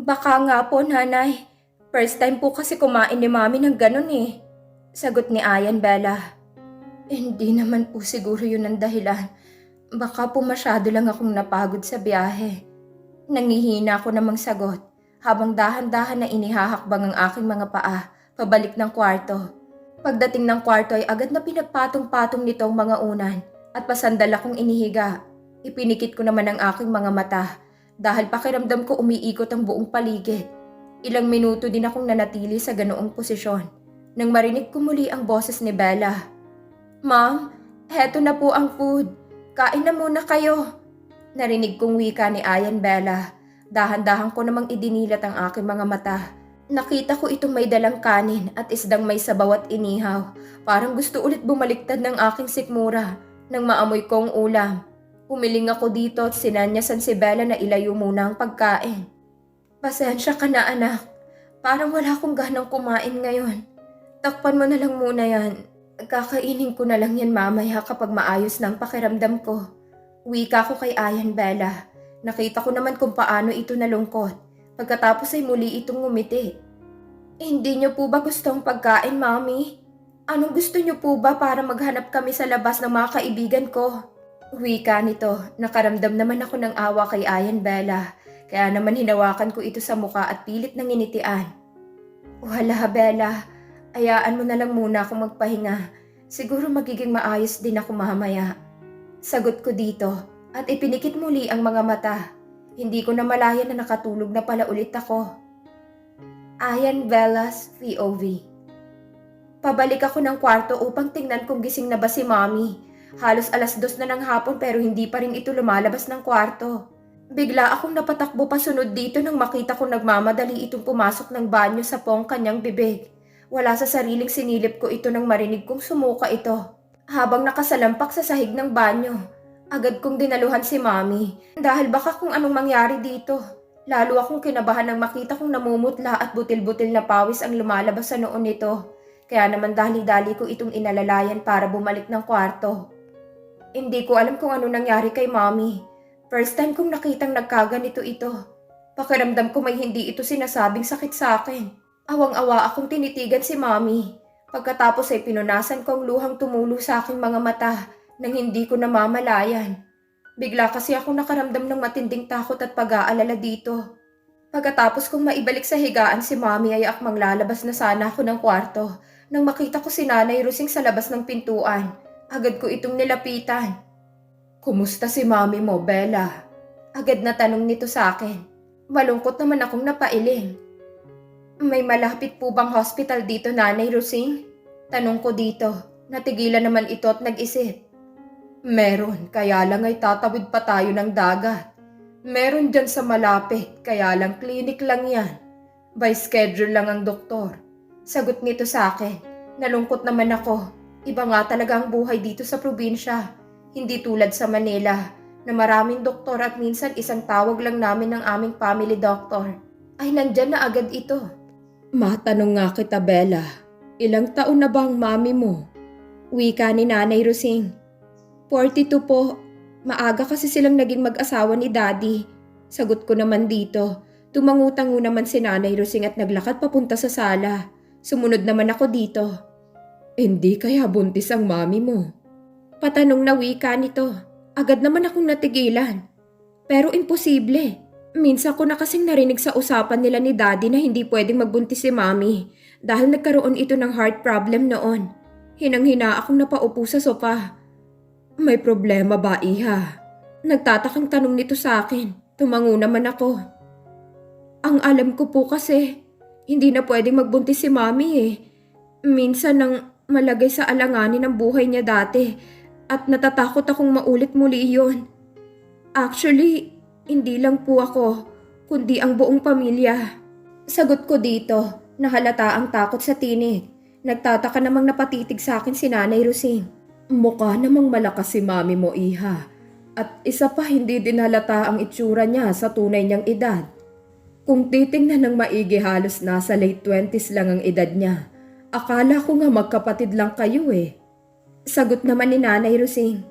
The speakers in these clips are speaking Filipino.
Baka nga po, nanay. First time po kasi kumain ni mami ng ganun eh. Sagot ni Ayan Bella. Hindi naman po siguro yun ang dahilan. Baka po masyado lang akong napagod sa biyahe. Nangihina ako namang sagot habang dahan-dahan na inihahakbang ang aking mga paa pabalik ng kwarto. Pagdating ng kwarto ay agad na pinagpatong-patong nitong mga unan at pasandal akong inihiga. Ipinikit ko naman ang aking mga mata dahil pakiramdam ko umiikot ang buong paligid. Ilang minuto din akong nanatili sa ganoong posisyon nang marinig ko muli ang boses ni Bella. Ma'am, heto na po ang food. Kain na muna kayo. Narinig kong wika ni Ayan Bella. Dahan-dahan ko namang idinilat ang aking mga mata. Nakita ko itong may dalang kanin at isdang may sabaw at inihaw. Parang gusto ulit bumaliktad ng aking sikmura nang maamoy ko ang ulam. Humiling ako dito at sinanyasan si Bella na ilayo muna ang pagkain. Pasensya ka na anak. Parang wala akong ganang kumain ngayon. Takpan mo na lang muna yan. Kakainin ko na lang yan mamaya kapag maayos na ang pakiramdam ko. Wika ko kay Ayan Bella. Nakita ko naman kung paano ito nalungkot. Pagkatapos ay muli itong ngumiti. Hindi niyo po ba gustong pagkain, Mami? Anong gusto niyo po ba para maghanap kami sa labas ng mga kaibigan ko? Wika nito, nakaramdam naman ako ng awa kay Ayan Bella. Kaya naman hinawakan ko ito sa muka at pilit ng initian. Wala, Bella. Ayaan mo na lang muna akong magpahinga. Siguro magiging maayos din ako mamaya. Sagot ko dito at ipinikit muli ang mga mata. Hindi ko na malaya na nakatulog na pala ulit ako. Ayan Bella's POV Pabalik ako ng kwarto upang tingnan kung gising na ba si Mommy. Halos alas dos na ng hapon pero hindi pa rin ito lumalabas ng kwarto. Bigla akong napatakbo pasunod dito nang makita ko nagmamadali itong pumasok ng banyo sa pong kanyang bibig. Wala sa sariling sinilip ko ito nang marinig kong sumuka ito. Habang nakasalampak sa sahig ng banyo, agad kong dinaluhan si Mami dahil baka kung anong mangyari dito. Lalo akong kinabahan nang makita kong namumutla at butil-butil na pawis ang lumalabas sa noon nito. Kaya naman dali-dali ko itong inalalayan para bumalik ng kwarto. Hindi ko alam kung ano nangyari kay Mommy. First time kong nakitang nagkaganito ito. Pakiramdam ko may hindi ito sinasabing sakit sa akin. Awang-awa akong tinitigan si Mommy. Pagkatapos ay pinunasan ko ang luhang tumulo sa aking mga mata nang hindi ko namamalayan. Bigla kasi ako nakaramdam ng matinding takot at pag-aalala dito. Pagkatapos kong maibalik sa higaan si Mommy ay akmang lalabas na sana ako ng kwarto nang makita ko si Nanay Rusing sa labas ng pintuan. Agad ko itong nilapitan. Kumusta si Mommy mo, Bella? Agad na tanong nito sa akin. Malungkot naman akong napailing. May malapit po bang hospital dito, Nanay Rusing? Tanong ko dito. Natigilan naman ito at nag-isip. Meron, kaya lang ay tatawid pa tayo ng dagat. Meron dyan sa malapit, kaya lang clinic lang yan. By schedule lang ang doktor. Sagot nito sa akin. Nalungkot naman ako. Iba nga talaga ang buhay dito sa probinsya. Hindi tulad sa Manila, na maraming doktor at minsan isang tawag lang namin ng aming family doctor. Ay nandyan na agad ito. Matanong nga kita, Bella. Ilang taon na bang mami mo? Wika ni Nanay Rosing. 42 po. Maaga kasi silang naging mag-asawa ni Daddy. Sagot ko naman dito. Tumangutango naman si Nanay Rosing at naglakad papunta sa sala. Sumunod naman ako dito. Hindi kaya buntis ang mami mo. Patanong na wika nito. Agad naman akong natigilan. Pero imposible. Minsan ko na kasing narinig sa usapan nila ni Daddy na hindi pwedeng magbuntis si Mami dahil nagkaroon ito ng heart problem noon. Hinang-hina akong napaupo sa sopa. May problema ba, Iha? Nagtatakang tanong nito sa akin. Tumango naman ako. Ang alam ko po kasi, hindi na pwedeng magbuntis si Mami eh. Minsan nang malagay sa alanganin ang buhay niya dati at natatakot akong maulit muli iyon. Actually, hindi lang po ako, kundi ang buong pamilya. Sagot ko dito, nahalata ang takot sa tinig. Nagtataka namang napatitig sa akin si Nanay Rosing. Mukha namang malakas si mami mo, Iha. At isa pa hindi din halata ang itsura niya sa tunay niyang edad. Kung titingnan ng maigi halos nasa late 20s lang ang edad niya. Akala ko nga magkapatid lang kayo eh. Sagot naman ni Nanay Rosing.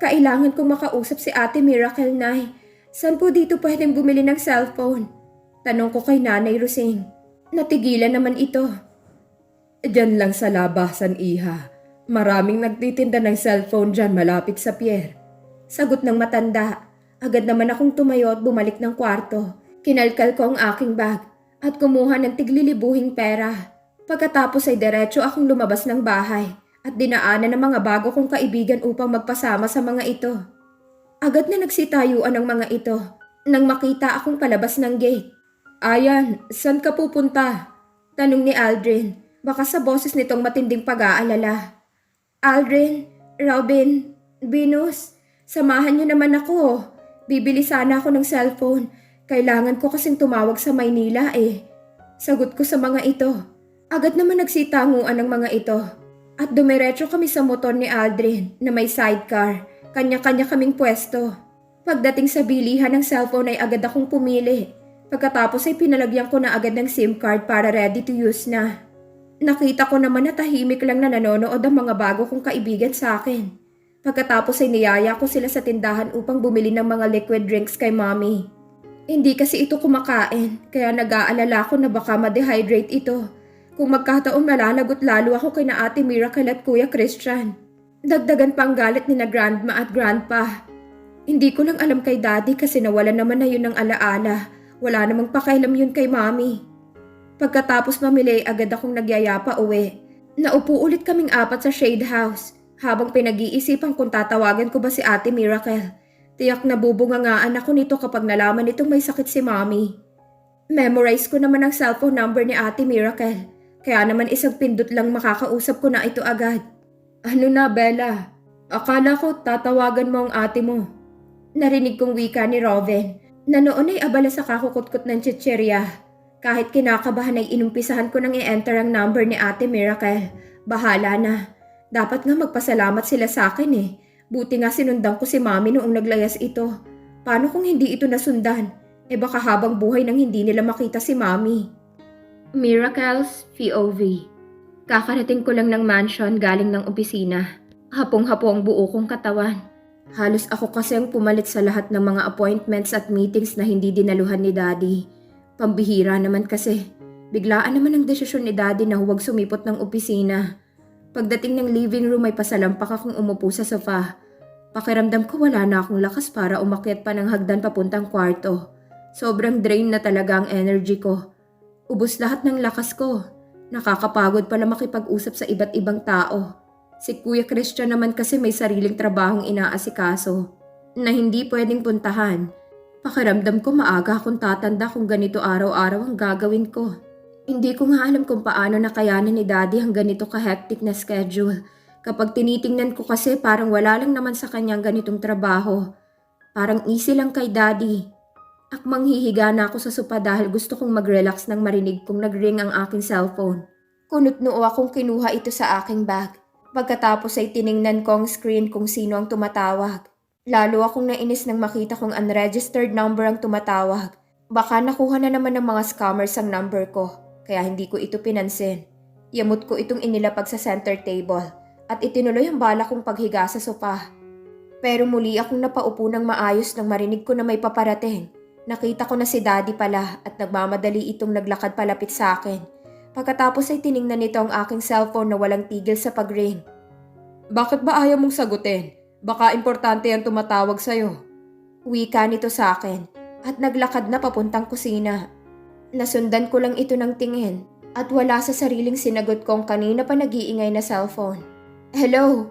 Kailangan ko makausap si Ate Miracle, Nay. Saan po dito pwedeng bumili ng cellphone? Tanong ko kay Nanay Rosing. Natigilan naman ito. Diyan lang sa labasan, iha. Maraming nagtitinda ng cellphone dyan malapit sa pier. Sagot ng matanda. Agad naman akong tumayo at bumalik ng kwarto. Kinalkal ko ang aking bag at kumuha ng tiglilibuhing pera. Pagkatapos ay diretso akong lumabas ng bahay at dinaanan ng mga bago kong kaibigan upang magpasama sa mga ito. Agad na nagsitayuan ang mga ito nang makita akong palabas ng gate. Ayan, saan ka pupunta? Tanong ni Aldrin, baka sa boses nitong matinding pag-aalala. Aldrin, Robin, Venus, samahan niyo naman ako. Bibili sana ako ng cellphone. Kailangan ko kasing tumawag sa Maynila eh. Sagot ko sa mga ito. Agad naman nagsitanguan ng mga ito. At dumiretso kami sa motor ni Aldrin na may sidecar. Kanya-kanya kaming pwesto. Pagdating sa bilihan ng cellphone ay agad akong pumili. Pagkatapos ay pinalagyan ko na agad ng SIM card para ready to use na. Nakita ko naman na tahimik lang na nanonood ang mga bago kong kaibigan sa akin. Pagkatapos ay niyaya ko sila sa tindahan upang bumili ng mga liquid drinks kay mommy. Hindi kasi ito kumakain, kaya nag-aalala ko na baka ma-dehydrate ito. Kung magkataon malalagot lalo ako kay na ate Miracle at kuya Christian. Dagdagan pa ang galit ni na grandma at grandpa. Hindi ko lang alam kay daddy kasi nawala naman na yun ng alaala. Wala namang pakailam yun kay mami. Pagkatapos mamili, agad akong nagyayapa uwi. Naupo ulit kaming apat sa shade house. Habang pinag-iisipan kung tatawagan ko ba si ate Miracle. Tiyak na bubungangaan ako nito kapag nalaman nitong may sakit si mami. Memorize ko naman ang cellphone number ni ate Miracle. Kaya naman isang pindot lang makakausap ko na ito agad. Ano na, Bella? Akala ko tatawagan mo ang ate mo. Narinig kong wika ni Robin na noon ay abala sa kakukutkot ng chichirya. Kahit kinakabahan ay inumpisahan ko nang i-enter ang number ni Ate Miracle. Bahala na. Dapat nga magpasalamat sila sa akin eh. Buti nga sinundan ko si Mami noong naglayas ito. Paano kung hindi ito nasundan? Eh baka habang buhay nang hindi nila makita si Mami. Miracles POV Kakarating ko lang ng mansion galing ng opisina. Hapong-hapo ang buo kong katawan. Halos ako kasi ang pumalit sa lahat ng mga appointments at meetings na hindi dinaluhan ni Daddy. Pambihira naman kasi. Biglaan naman ang desisyon ni Daddy na huwag sumipot ng opisina. Pagdating ng living room ay pasalampak akong umupo sa sofa. Pakiramdam ko wala na akong lakas para umakyat pa ng hagdan papuntang kwarto. Sobrang drain na talaga ang energy ko. Ubus lahat ng lakas ko. Nakakapagod pala makipag-usap sa iba't ibang tao. Si Kuya Christian naman kasi may sariling trabahong inaasikaso na hindi pwedeng puntahan. Pakiramdam ko maaga akong tatanda kung ganito araw-araw ang gagawin ko. Hindi ko nga alam kung paano nakayanan ni Daddy ang ganito ka-hectic na schedule. Kapag tinitingnan ko kasi parang wala lang naman sa kanyang ganitong trabaho. Parang easy lang kay Daddy. Akmang hihiga na ako sa sopa dahil gusto kong mag-relax nang marinig kong nag-ring ang aking cellphone. Kunot noo akong kinuha ito sa aking bag. Pagkatapos ay tiningnan ko ang screen kung sino ang tumatawag. Lalo akong nainis nang makita kong unregistered number ang tumatawag. Baka nakuha na naman ng mga scammers ang number ko, kaya hindi ko ito pinansin. Yamot ko itong inilapag sa center table at itinuloy ang bala kong paghiga sa sopa. Pero muli akong napaupo ng maayos nang marinig ko na may paparating. Nakita ko na si daddy pala at nagmamadali itong naglakad palapit sa akin. Pagkatapos ay tiningnan nito ang aking cellphone na walang tigil sa pag-ring. Bakit ba ayaw mong sagutin? Baka importante ang tumatawag sa'yo. Wika nito sa akin at naglakad na papuntang kusina. Nasundan ko lang ito ng tingin at wala sa sariling sinagot kong kanina pa nag-iingay na cellphone. Hello?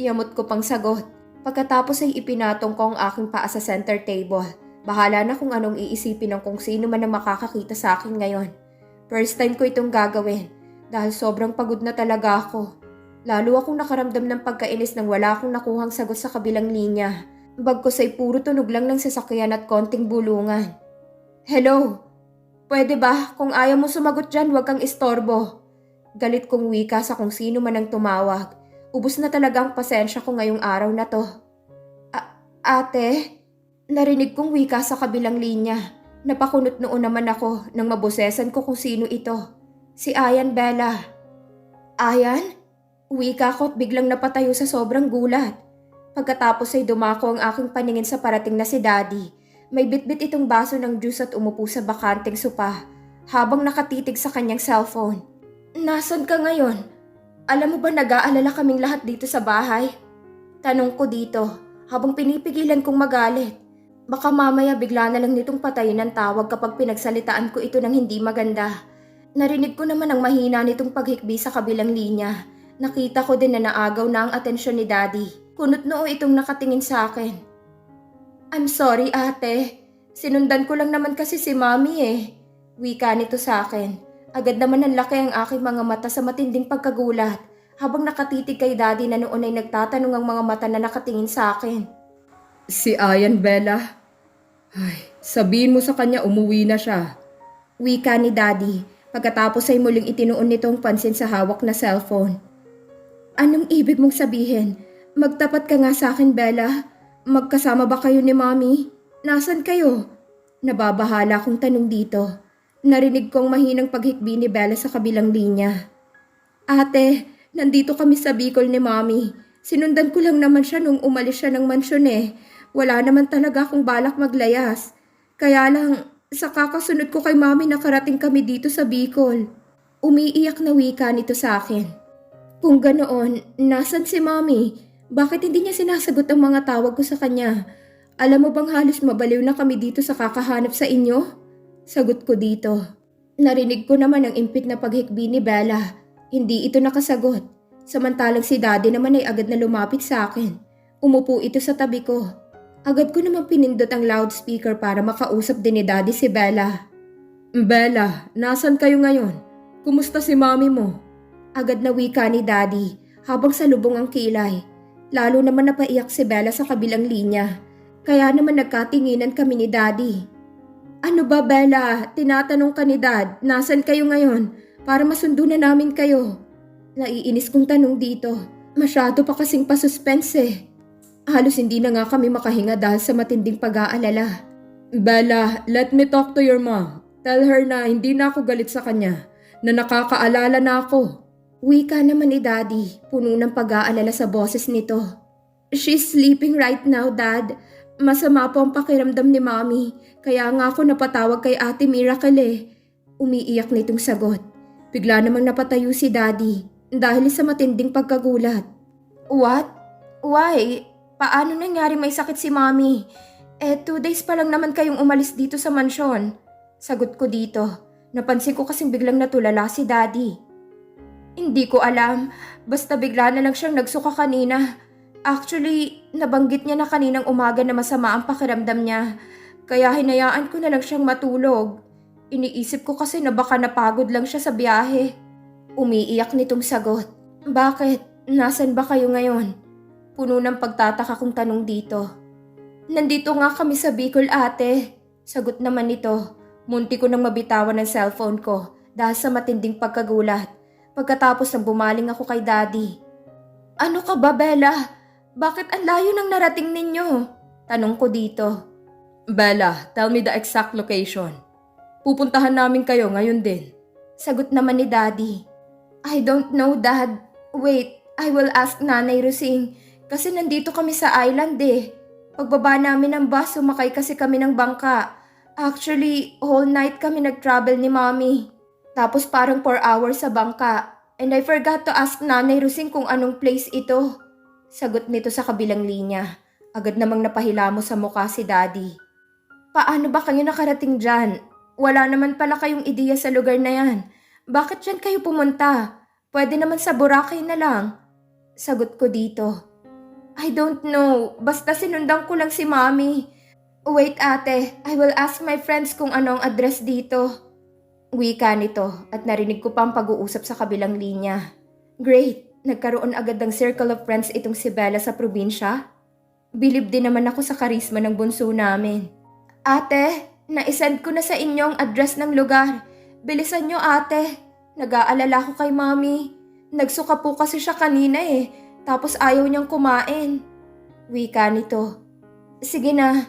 Iamot ko pang sagot. Pagkatapos ay ipinatong ko ang aking paa sa center table. Bahala na kung anong iisipin ng kung sino man ang makakakita sa akin ngayon. First time ko itong gagawin dahil sobrang pagod na talaga ako. Lalo akong nakaramdam ng pagkainis nang wala akong nakuhang sagot sa kabilang linya. Bagkos ay puro tunog lang ng sasakyan at konting bulungan. Hello? Pwede ba? Kung ayaw mo sumagot dyan, huwag kang istorbo. Galit kong wika sa kung sino man ang tumawag. Ubus na talaga ang pasensya ko ngayong araw na to. A- ate? Narinig kong wika sa kabilang linya. Napakunot noon naman ako nang mabusesan ko kung sino ito. Si Ayan Bella. Ayan? Wika ko at biglang napatayo sa sobrang gulat. Pagkatapos ay dumako ang aking paningin sa parating na si Daddy. May bitbit itong baso ng juice at umupo sa bakanteng sopa habang nakatitig sa kanyang cellphone. Nasaan ka ngayon? Alam mo ba nag-aalala kaming lahat dito sa bahay? Tanong ko dito habang pinipigilan kong magalit. Baka mamaya bigla na lang nitong patayin ang tawag kapag pinagsalitaan ko ito ng hindi maganda. Narinig ko naman ang mahina nitong paghikbi sa kabilang linya. Nakita ko din na naagaw na ang atensyon ni Daddy. Kunot noo itong nakatingin sa akin. I'm sorry ate. Sinundan ko lang naman kasi si Mami eh. Wika nito sa akin. Agad naman ang laki ang aking mga mata sa matinding pagkagulat habang nakatitig kay Daddy na noon ay nagtatanong ang mga mata na nakatingin sa akin. Si Ayan Bella. Ay, sabihin mo sa kanya umuwi na siya. Wika ni Daddy pagkatapos ay muling itinuon nitong pansin sa hawak na cellphone. Anong ibig mong sabihin? Magtapat ka nga sa akin, Bella. Magkasama ba kayo ni Mommy? Nasaan kayo? Nababahala kong tanong dito. Narinig kong mahinang paghikbi ni Bella sa kabilang linya. Ate, nandito kami sa Bicol ni Mommy. Sinundan ko lang naman siya nung umalis siya ng mansyon eh. Wala naman talaga akong balak maglayas. Kaya lang, sa kakasunod ko kay Mommy nakarating kami dito sa Bicol. Umiiyak na wika nito sa akin. Kung ganoon, nasan si Mommy? Bakit hindi niya sinasagot ang mga tawag ko sa kanya? Alam mo bang halos mabaliw na kami dito sa kakahanap sa inyo? Sagot ko dito. Narinig ko naman ang impit na paghikbi ni Bella. Hindi ito nakasagot. Samantalang si Daddy naman ay agad na lumapit sa akin. Umupo ito sa tabi ko. Agad ko naman pinindot ang loudspeaker para makausap din ni Daddy si Bella. Bella, nasan kayo ngayon? Kumusta si mami mo? Agad na wika ni Daddy habang salubong ang kilay. Lalo naman napaiyak si Bella sa kabilang linya. Kaya naman nagkatinginan kami ni Daddy. Ano ba Bella? Tinatanong ka ni Dad, nasan kayo ngayon? Para masundo na namin kayo. Naiinis kong tanong dito. Masyado pa kasing pasuspense eh. Halos hindi na nga kami makahinga dahil sa matinding pag-aalala. Bella, let me talk to your mom. Tell her na hindi na ako galit sa kanya. Na nakakaalala na ako. Wika naman ni Daddy, puno ng pag-aalala sa boses nito. She's sleeping right now, Dad. Masama po ang pakiramdam ni Mommy, kaya nga ako napatawag kay Ate Miracle eh. Umiiyak nitong sagot. Bigla namang napatayo si Daddy dahil sa matinding pagkagulat. What? Why? Paano nangyari may sakit si Mommy? Eh, two days pa lang naman kayong umalis dito sa mansyon. Sagot ko dito. Napansin ko kasing biglang natulala si Daddy. Hindi ko alam. Basta bigla na lang siyang nagsuka kanina. Actually, nabanggit niya na kaninang umaga na masama ang pakiramdam niya. Kaya hinayaan ko na lang siyang matulog. Iniisip ko kasi na baka napagod lang siya sa biyahe. Umiiyak nitong sagot. Bakit? Nasaan ba kayo ngayon? Puno ng pagtataka kong tanong dito. Nandito nga kami sa Bicol ate. Sagot naman nito. Munti ko nang mabitawan ng cellphone ko dahil sa matinding pagkagulat. Pagkatapos nang bumaling ako kay daddy. Ano ka ba, Bella? Bakit ang layo ng narating ninyo? Tanong ko dito. Bella, tell me the exact location. Pupuntahan namin kayo ngayon din. Sagot naman ni Daddy. I don't know, Dad. Wait, I will ask Nanay Rosing. Kasi nandito kami sa island eh. Pagbaba namin ng bus, sumakay kasi kami ng bangka. Actually, whole night kami nag-travel ni Mommy. Tapos parang 4 hours sa bangka. And I forgot to ask Nanay Rosing kung anong place ito. Sagot nito sa kabilang linya. Agad namang napahilamo sa mukha si Daddy. Paano ba kayo nakarating dyan? Wala naman pala kayong ideya sa lugar na yan. Bakit dyan kayo pumunta? Pwede naman sa Boracay na lang. Sagot ko dito. I don't know. Basta sinundan ko lang si Mommy. Wait ate, I will ask my friends kung anong address dito. Wika nito at narinig ko pa ang pag-uusap sa kabilang linya. Great, nagkaroon agad ng circle of friends itong si Bella sa probinsya. Bilib din naman ako sa karisma ng bunso namin. Ate, naisend ko na sa inyo ang address ng lugar. Bilisan nyo ate. Nag-aalala ko kay mami. Nagsuka po kasi siya kanina eh. Tapos ayaw niyang kumain. Wika nito. Sige na,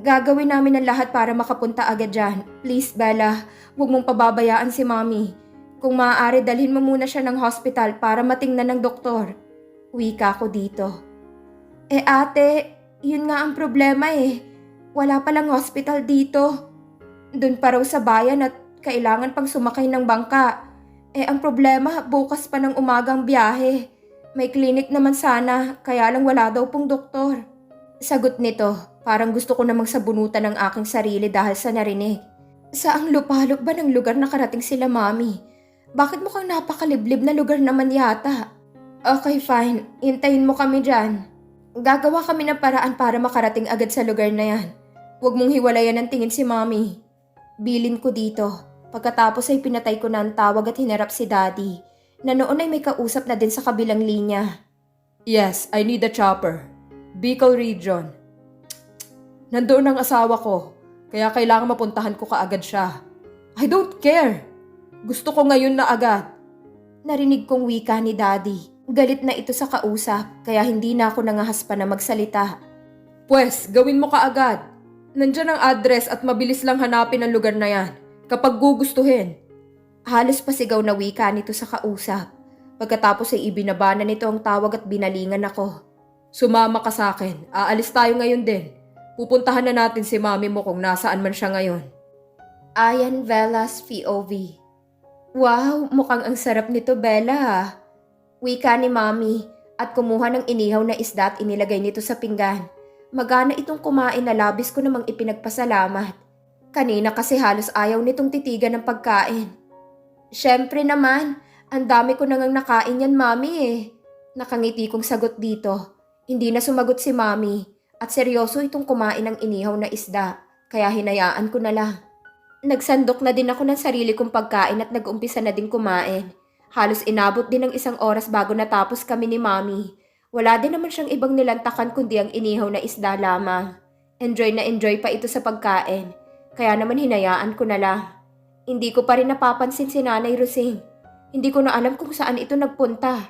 gagawin namin ang lahat para makapunta agad dyan. Please Bella, huwag mong pababayaan si mami. Kung maaari dalhin mo muna siya ng hospital para matingnan ng doktor. Wika ko dito. Eh ate, yun nga ang problema eh. Wala palang hospital dito. Doon pa raw sa bayan at kailangan pang sumakay ng bangka. Eh ang problema, bukas pa ng umagang biyahe. May klinik naman sana, kaya lang wala daw pong doktor. Sagot nito, parang gusto ko namang sabunutan ng aking sarili dahil sa narinig. Saang lupalop ba ng lugar na karating sila mami? Bakit mukhang napakaliblib na lugar naman yata? Okay, fine. Hintayin mo kami dyan. Gagawa kami ng paraan para makarating agad sa lugar na yan. Huwag mong hiwalayan ng tingin si mami. Bilin ko dito. Pagkatapos ay pinatay ko na ang tawag at hinarap si daddy. Na noon ay may kausap na din sa kabilang linya. Yes, I need a chopper. Bicol Region. Nandoon ang asawa ko, kaya kailangan mapuntahan ko kaagad siya. I don't care. Gusto ko ngayon na agad. Narinig kong wika ni daddy. Galit na ito sa kausap, kaya hindi na ako nangahas pa na magsalita. Pwes, gawin mo kaagad. Nandyan ang address at mabilis lang hanapin ang lugar na yan. Kapag gugustuhin. Halos pasigaw na wika nito sa kausap. Pagkatapos ay ibinaba na nito ang tawag at binalingan ako. Sumama ka sa akin. Aalis tayo ngayon din. Pupuntahan na natin si mami mo kung nasaan man siya ngayon. Ayan Velas POV. Wow, mukhang ang sarap nito Bella. Wika ni Mami at kumuha ng inihaw na isda at inilagay nito sa pinggan. Magana itong kumain na labis ko namang ipinagpasalamat. Kanina kasi halos ayaw nitong titigan ng pagkain. Siyempre naman, ang dami ko nangang nakain yan Mami eh. Nakangiti kong sagot dito. Hindi na sumagot si Mami at seryoso itong kumain ng inihaw na isda kaya hinayaan ko na lang. Nagsandok na din ako ng sarili kong pagkain at nag-umpisa na din kumain. Halos inabot din ng isang oras bago natapos kami ni Mami. Wala din naman siyang ibang nilantakan kundi ang inihaw na isda lamang. Enjoy na enjoy pa ito sa pagkain. Kaya naman hinayaan ko na lang. Hindi ko pa rin napapansin si Nanay Rosing. Hindi ko na alam kung saan ito nagpunta.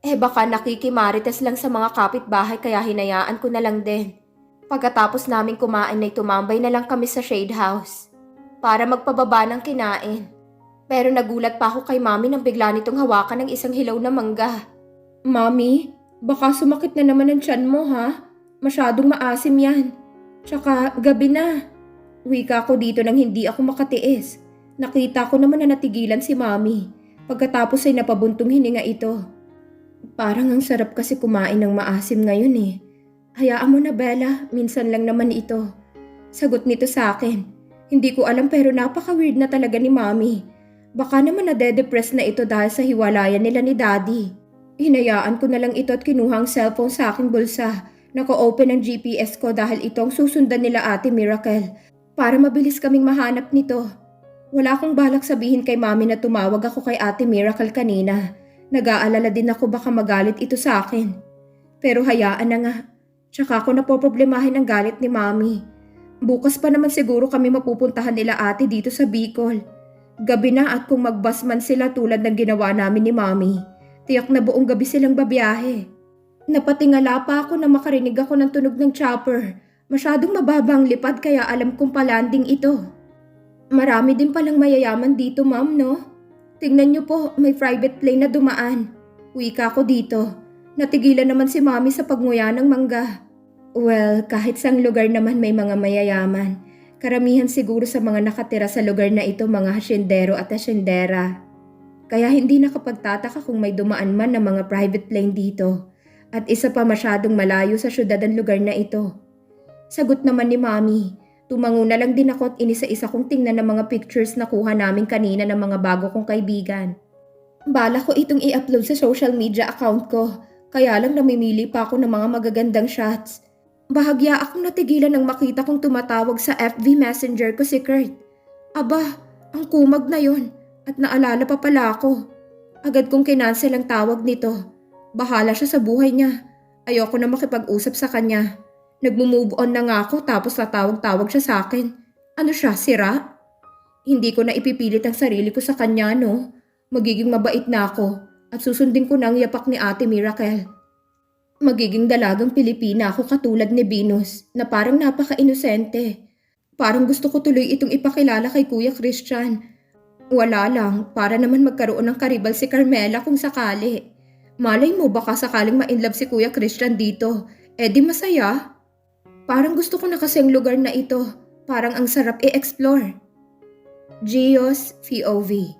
Eh baka nakikimarites lang sa mga kapitbahay kaya hinayaan ko na lang din. Pagkatapos namin kumain ay tumambay na lang kami sa shade house para magpababa ng kinain. Pero nagulat pa ako kay mami nang bigla nitong hawakan ng isang hilaw na mangga. Mami, baka sumakit na naman ang tiyan mo ha? Masyadong maasim yan. Tsaka gabi na. Wika ko dito nang hindi ako makatiis. Nakita ko naman na natigilan si Mami. Pagkatapos ay napabuntong hininga ito. Parang ang sarap kasi kumain ng maasim ngayon eh. Hayaan mo na Bella, minsan lang naman ito. Sagot nito sa akin. Hindi ko alam pero napaka-weird na talaga ni Mami. Baka naman nade-depress na ito dahil sa hiwalayan nila ni Daddy. Hinayaan ko na lang ito at kinuha ang cellphone sa aking bulsa. Naka-open ang GPS ko dahil ito ang susundan nila ate Miracle. Para mabilis kaming mahanap nito. Wala akong balak sabihin kay mami na tumawag ako kay ate Miracle kanina. Nag-aalala din ako baka magalit ito sa akin. Pero hayaan na nga. Tsaka ako napoproblemahin ang galit ni mami. Bukas pa naman siguro kami mapupuntahan nila ate dito sa Bicol. Gabi na at kung magbas man sila tulad ng ginawa namin ni mami, tiyak na buong gabi silang babiyahe. Napatingala pa ako na makarinig ako ng tunog ng chopper. Masyadong mababang lipad kaya alam kong palanding ito. Marami din palang mayayaman dito ma'am no? Tingnan niyo po, may private plane na dumaan. Wika ko dito. Natigilan naman si mami sa pagnguya ng mangga. Well, kahit sang lugar naman may mga mayayaman. Karamihan siguro sa mga nakatira sa lugar na ito mga hasyendero at hasyendera. Kaya hindi nakapagtataka kung may dumaan man ng mga private plane dito. At isa pa masyadong malayo sa syudad ang lugar na ito. Sagot naman ni Mami. Tumango na lang din ako at inisa-isa kong tingnan ng mga pictures na kuha namin kanina ng mga bago kong kaibigan. Bala ko itong i-upload sa social media account ko. Kaya lang namimili pa ako ng mga magagandang shots. Bahagya akong natigilan nang makita kong tumatawag sa FB Messenger ko si Kurt. Aba, ang kumag na yon at naalala pa pala ako. Agad kong kinansel ang tawag nito. Bahala siya sa buhay niya. Ayoko na makipag-usap sa kanya. Nagmo-move on na nga ako tapos tatawag-tawag siya sa akin. Ano siya, sira? Hindi ko na ipipilit ang sarili ko sa kanya, no? Magiging mabait na ako at susundin ko na ang yapak ni Ate Miracle. Magiging dalagang Pilipina ako katulad ni Venus na parang napaka-inosente. Parang gusto ko tuloy itong ipakilala kay Kuya Christian. Wala lang, para naman magkaroon ng karibal si Carmela kung sakali. Malay mo baka sakaling ma-inlove si Kuya Christian dito, eh di masaya. Parang gusto ko na kasi ang lugar na ito. Parang ang sarap i-explore. Gios POV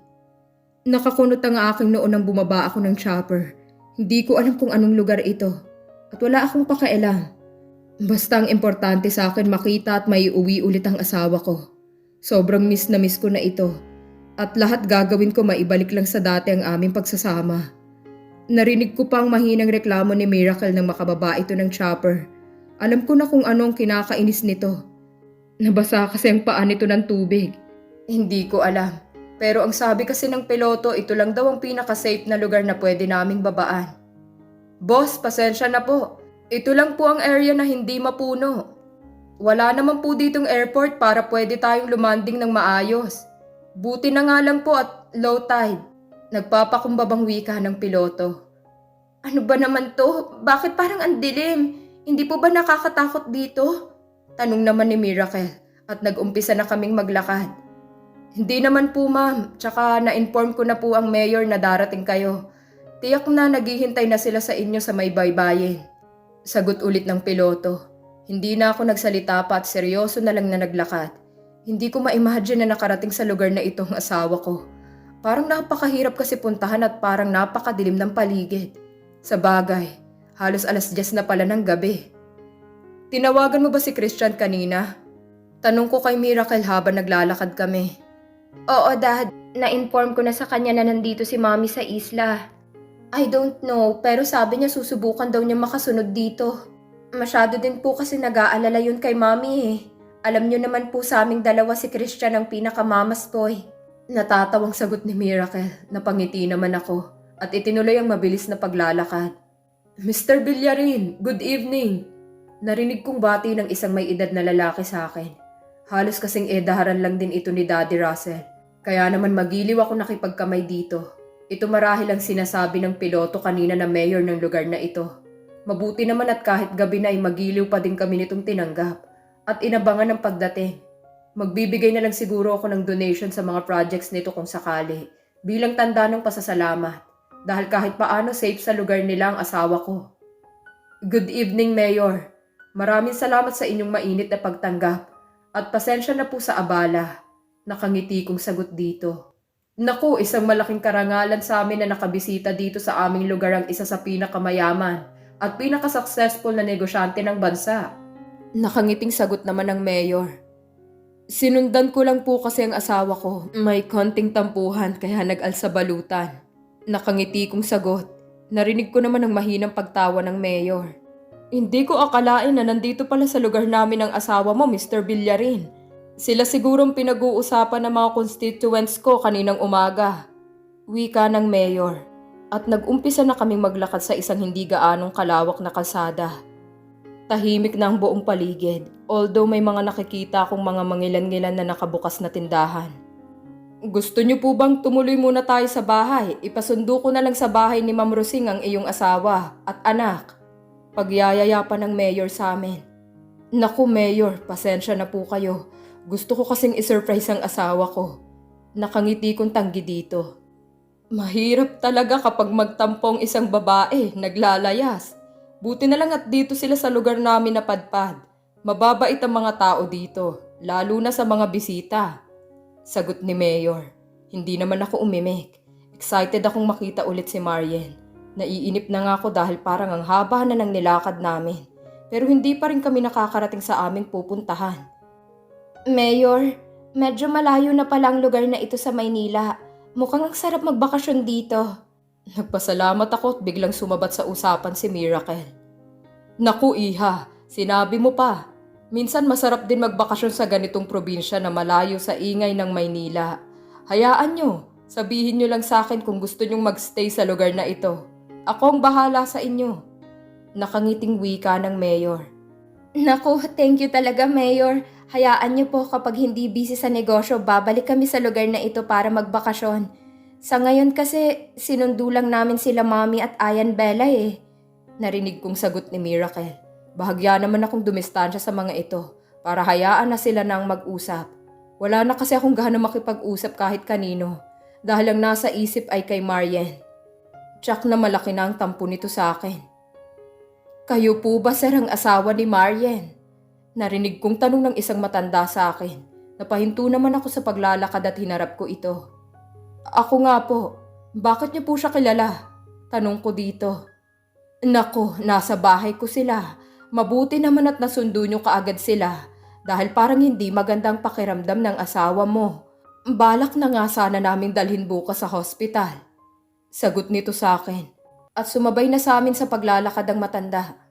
Nakakunot ang aking noon nang bumaba ako ng chopper. Hindi ko alam kung anong lugar ito. At wala akong pakialam. Basta ang importante sa akin makita at maiuwi ulit ang asawa ko. Sobrang miss na miss ko na ito. At lahat gagawin ko maibalik lang sa dati ang aming pagsasama. Narinig ko pang mahinang reklamo ni Miracle nang makababa ito ng chopper. Alam ko na kung anong kinakainis nito. Nabasa kasi ang paa nito ng tubig. Hindi ko alam. Pero ang sabi kasi ng piloto, ito lang daw ang pinaka-safe na lugar na pwede naming babaan. Boss, pasensya na po. Ito lang po ang area na hindi mapuno. Wala naman po ditong airport para pwede tayong lumanding ng maayos. Buti na nga lang po at low tide. Nagpapakumbabang wika ng piloto. Ano ba naman to? Bakit parang ang dilim? Hindi po ba nakakatakot dito? Tanong naman ni Miracle at nag-umpisa na kaming maglakad. Hindi naman po ma'am, tsaka na-inform ko na po ang mayor na darating kayo. Tiyak na naghihintay na sila sa inyo sa may baybayin. Sagot ulit ng piloto. Hindi na ako nagsalita pa at seryoso na lang na naglakad. Hindi ko ma-imagine na nakarating sa lugar na ito ang asawa ko. Parang napakahirap kasi puntahan at parang napakadilim ng paligid. Sa bagay, halos alas 10 na pala ng gabi. Tinawagan mo ba si Christian kanina? Tanong ko kay Miracle habang naglalakad kami. Oo, Dad. Na-inform ko na sa kanya na nandito si Mommy sa isla. I don't know, pero sabi niya susubukan daw niya makasunod dito. Masyado din po kasi nag-aalala yun kay Mommy eh. Alam niyo naman po sa aming dalawa si Christian ang pinakamamas eh. Natatawang sagot ni Miracle, napangiti naman ako, at itinuloy ang mabilis na paglalakad. Mr. Villarin, good evening! Narinig kong bati ng isang may edad na lalaki sa akin. Halos kasing edaharan lang din ito ni Daddy Russell. Kaya naman magiliw ako nakipagkamay dito. Ito marahil ang sinasabi ng piloto kanina na mayor ng lugar na ito. Mabuti naman at kahit gabi na ay magiliw pa din kami nitong tinanggap at inabangan ng pagdating. Magbibigay na lang siguro ako ng donation sa mga projects nito kung sakali bilang tanda ng pasasalamat dahil kahit paano safe sa lugar nila ang asawa ko. Good evening, Mayor. Maraming salamat sa inyong mainit na pagtanggap at pasensya na po sa abala. Nakangiti kong sagot dito. Naku, isang malaking karangalan sa amin na nakabisita dito sa aming lugar ang isa sa pinakamayaman at pinakasuccessful na negosyante ng bansa. Nakangiting sagot naman ng mayor. Sinundan ko lang po kasi ang asawa ko. May konting tampuhan kaya nag-alsa balutan. Nakangiti kong sagot. Narinig ko naman ang mahinang pagtawa ng mayor. Hindi ko akalain na nandito pala sa lugar namin ang asawa mo, Mr. Villarin. Sila sigurong pinag-uusapan ng mga constituents ko kaninang umaga. Wika ng mayor. At nag-umpisa na kaming maglakad sa isang hindi gaanong kalawak na kalsada. Tahimik na ang buong paligid, although may mga nakikita akong mga mangilan-ngilan na nakabukas na tindahan. Gusto niyo po bang tumuloy muna tayo sa bahay? Ipasundo ko na lang sa bahay ni Ma'am Rosing ang iyong asawa at anak. Pagyayaya pa ng mayor sa amin. Naku, mayor, pasensya na po kayo. Gusto ko kasing isurprise ang asawa ko. Nakangiti kong tanggi dito. Mahirap talaga kapag magtampong isang babae, naglalayas. Buti na lang at dito sila sa lugar namin napadpad. Mababait ang mga tao dito, lalo na sa mga bisita. Sagot ni Mayor. Hindi naman ako umimik. Excited akong makita ulit si Marian. Naiinip na nga ako dahil parang ang haba na ng nilakad namin. Pero hindi pa rin kami nakakarating sa aming pupuntahan. Mayor, medyo malayo na pala ang lugar na ito sa Maynila. Mukhang ang sarap magbakasyon dito. Nagpasalamat ako at biglang sumabat sa usapan si Miracle. Naku iha, sinabi mo pa. Minsan masarap din magbakasyon sa ganitong probinsya na malayo sa ingay ng Maynila. Hayaan nyo, sabihin nyo lang sa akin kung gusto nyong magstay sa lugar na ito. Ako ang bahala sa inyo. Nakangiting wika ng mayor. Naku, thank you talaga, Mayor. Hayaan niyo po kapag hindi busy sa negosyo, babalik kami sa lugar na ito para magbakasyon. Sa ngayon kasi, sinundo lang namin sila Mami at Ayan Bella eh. Narinig kong sagot ni Miracle. Bahagya naman akong dumistansya sa mga ito para hayaan na sila nang mag-usap. Wala na kasi akong gana makipag-usap kahit kanino dahil ang nasa isip ay kay Marian. Tsak na malaki na ang tampo nito sa akin. Kayo po ba sir ang asawa ni Marian? Narinig kong tanong ng isang matanda sa akin. Napahinto naman ako sa paglalakad at hinarap ko ito. Ako nga po, bakit niyo po siya kilala? Tanong ko dito. Nako, nasa bahay ko sila. Mabuti naman at nasundo niyo kaagad sila dahil parang hindi magandang pakiramdam ng asawa mo. Balak na nga sana naming dalhin bukas sa hospital. Sagot nito sa akin. At sumabay na sa amin sa paglalakad ang matanda.